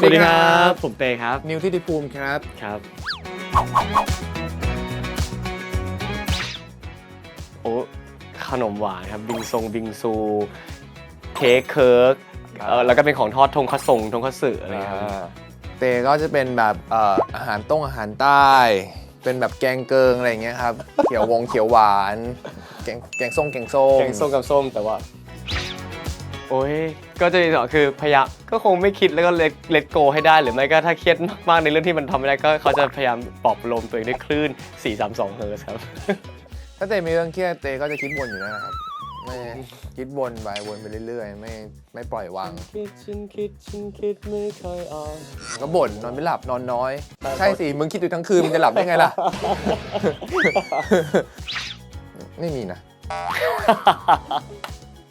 สวัสดีครับ ผมเตครับ นิวทิติภูมิครับ ครับ โอ้ ขนมหวานครับ บิงซงบิงซู เค้กเคิร์กเออแล้วก็เป็นของทอดทงคัตซงทงคัตสึอะไรอย่างเงี้ยครับ เตก็จะเป็นแบบเอ่ออาหารต้งอาหารใต้ เป็นแบบแกงเกิงอะไรอย่างเงี้ยครับ เขียววงเขียวหวาน แกงแกงส้มแกงส้ม แกงส้มกับส้มแต่ว่า โอ้ยก็จะมีสองคือพยายามก็คงไม่คิดแล้วก็เลทเลทโกให้ได้หรือไม่ก็ถ้าเครียดมากๆในเรื่องที่มันทำไม่ได้ก็เขาจะพยายามปลอบประโลมตัวเองด้วยคลื่น 432เฮิร์ตซ์ครับ ถ้าเตมีเรื่องเครียดเตก็จะคิดวนอยู่นั่นแหละครับไม่คิดวนไปวนไปเรื่อยๆ ไม่ไม่ปล่อยวางคิดฉันคิดฉันคิดไม่เคยออกก็บ่นนอนไม่หลับนอนน้อย ใช่สิมึงคิดอยู่ทั้งคืนมึงจะหลับได้ไงล่ะ ไม่มีนะ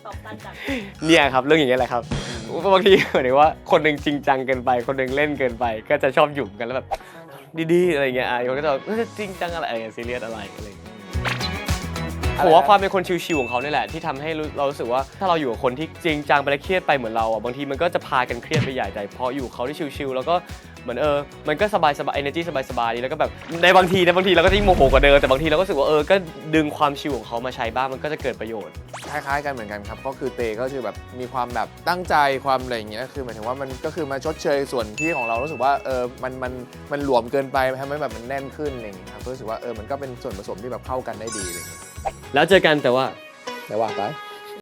ตอบตันจังเนี่ยครับเรื่องอย่างเงี้ยแหละครับบางทีเหมือนว่าคนหนึ่งจริงจังเกินไป คนหนึ่งเล่นเกินไป ก็จะชอบหยุ่มกันแล้วแบบดีๆอะไรเงี้ยอะคนก็จะแบบเอ้ยจริงจังอะไรซีเรียสอะไรอะไรอย่างเงี้ยผมว่าความเป็นคนชิวๆของเขาเนี่ยแหละที่ทำให้รู้เรารู้สึกว่าถ้าเราอยู่กับคนที่จริงจังไปแล้วเครียดไปเหมือนเราอะบางทีมันก็จะพากันเครียดไปใหญ่แต่พออยู่กับเขาที่ชิวๆแล้วก็เหมือนเออมันก็สบายสบาย energy สบายสบายๆดีแล้วก็แบบในบางทีนะบางทีเราก็ยิ่งโมโหกว่าเดิมแต่บางทีเราก็รู้สึกว่าเออก็ดึงความชิวของเขามาใช้บ้างมันก็จะเกิดประโยชน์ คล้าย ๆ กันเหมือนกันครับ ก็คือเตก็คือแบบมีความแบบตั้งใจความอะไรอย่างเงี้ยคือหมายถึงว่ามันก็คือมาชดเชยส่วนที่ของเรารู้สึกว่าเออมันมันมันหลวมเกินไปทำให้แบบมันแน่นขึ้นอะไรอย่างเงี้ยครับรู้สึกว่าเออมันก็เป็นส่วนผสมที่แบบเข้ากันได้ดีอะไรอย่างเงี้ยแล้วเจอกันแต่ว่า แต่ว่าไป